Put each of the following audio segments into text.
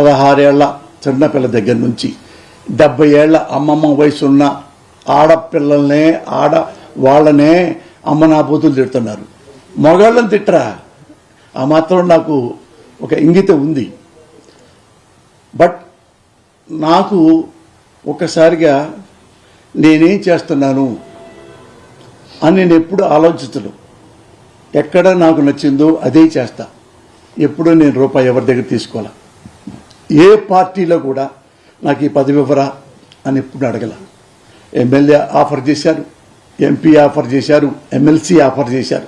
పదహారేళ్ళ చిన్నపిల్ల దగ్గర నుంచి డెబ్బై ఏళ్ళ అమ్మమ్మ వయసున్న ఆడపిల్లల్నే ఆడ వాళ్ళనే అమ్మ నా పోతులు తిడుతున్నారు. మగాళ్ళని తిట్టరా? ఆ మాత్రం నాకు ఒక ఇంగిత ఉంది. బట్ నాకు ఒకసారిగా నేనేం చేస్తున్నాను అని నేను ఎప్పుడు ఆలోచించను. ఎక్కడ నాకు నచ్చిందో అదే చేస్తా. ఎప్పుడూ నేను రూపాయి ఎవరి దగ్గర తీసుకోవాలా? ఏ పార్టీలో కూడా నాకు ఈ పదవి ఇవ్వరా అని ఎప్పుడు అడగల. ఎమ్మెల్యే ఆఫర్ చేశారు ఎంపీ ఆఫర్ చేశారు ఎమ్మెల్సీ ఆఫర్ చేశారు.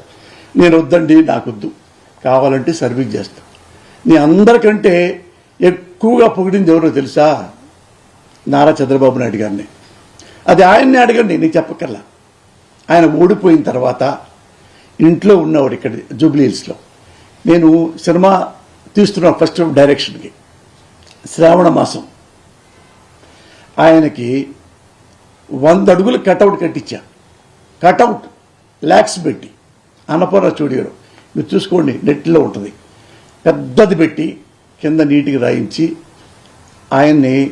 నేను వద్దండి నాకొద్దు. కావాలంటే సర్వీస్ చేస్తా. నీ అందరికంటే ఎక్కువగా పొగిడింది ఎవరో తెలుసా? నారా చంద్రబాబు నాయుడు గారిని. అది ఆయన్ని అడగండి నేను చెప్పకల్లా ఆయన ఓడిపోయిన తర్వాత ఇంట్లో ఉన్నవాడు ఇక్కడ జూబ్లీ హిల్స్లో నేను సినిమా తీస్తున్నా ఫస్ట్ డైరెక్షన్కి. శ్రావణ మాసం. ఆయనకి వంద అడుగులు కటౌట్ కట్టించా. కటౌట్ ల్యాక్స్ పెట్టి. అన్నపూర్ణ స్టూడియోలో మీరు చూసుకోండి నెట్లో ఉంటుంది. పెద్దది పెట్టి కింద నీటికి రాయించి ఆయన్ని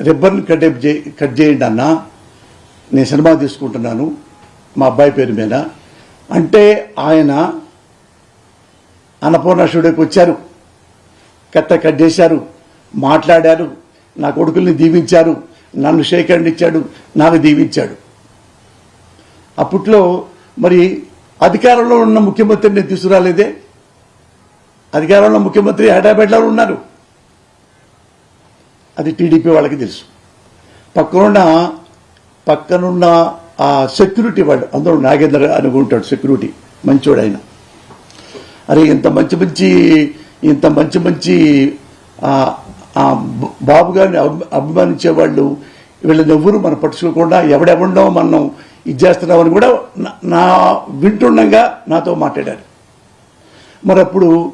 రిబ్బన్ కట్ చే కట్ చేయండి అన్న. నేను సినిమా తీసుకుంటున్నాను మా అబ్బాయి పేరు మీద. అంటే ఆయన అన్నపూర్ణ స్టూడియోకి వచ్చారు. కట్ట కట్ చేశారు. మాట్లాడారు నా కొడుకుల్ని దీవించారు నన్ను షేక్ హ్యాండ్ ఇచ్చాడు నాకు దీవించాడు. అప్పట్లో మరి అధికారంలో ఉన్న ముఖ్యమంత్రిని తీసుకురాలేదే? అధికారంలో ముఖ్యమంత్రి హైదరాబాద్లో ఉన్నారు. అది టీడీపీ వాళ్ళకి తెలుసు. పక్కనున్న పక్కనున్న ఆ సెక్యూరిటీ వాడు అందరూ నాగేంద్ర అనుకుంటాడు సెక్యూరిటీ మంచోడు ఆయన. అరే ఇంత మంచి మంచి ఇంత మంచి మంచి ఆ, బాబు గారిని అభి- అభిమానించే వాళ్ళు వీళ్ళని ఎవ్వరు మనం పట్టించుకోకుండా ఎవడెవడో మనం ఇది చేస్తున్నామని కూడా నా- వింటుండగా నాతో మాట్లాడారు. మరి అప్పుడు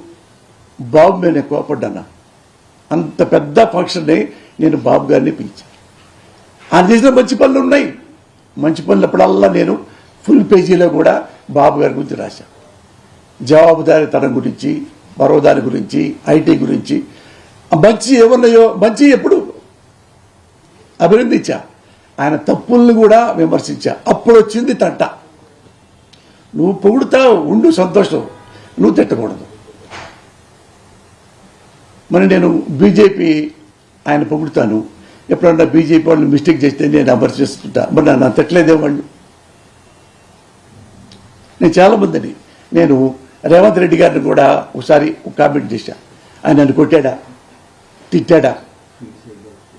బాబు మీద కోపడ్డాను? అంత పెద్ద ఫంక్షన్ని నేను బాబు గారిని పిలిచాను. ఆయన చేసిన మంచి పనులు ఉన్నాయి. మంచి పనులప్పుడల్లా నేను ఫుల్ పేజీలో కూడా బాబు గారి గురించి రాశాను. జవాబుదారితనం గురించి మరో దాని గురించి ఐటీ గురించి మంచి ఏమున్నాయో మంచి ఎప్పుడు? అభినందించా. ఆయన తప్పుల్ని కూడా విమర్శించా. అప్పుడు వచ్చింది తంట నువ్వు పొగుడుతావు ఉండు సంతోషం. నువ్వు తిట్టకూడదు. మరి నేను బీజేపీ ఆయన పొగుడుతాను. ఎప్పుడన్నా బీజేపీ వాళ్ళు మిస్టేక్ చేస్తే నేను విమర్శిస్తుంటా మరి నన్ను తిట్టలేదే వాళ్ళు. నేను చాలామందిని నేను రేవంత్ రెడ్డి గారిని కూడా ఒకసారి కామెంట్ చేశా. ఆయన నన్ను కొట్టాడా? টিটাডা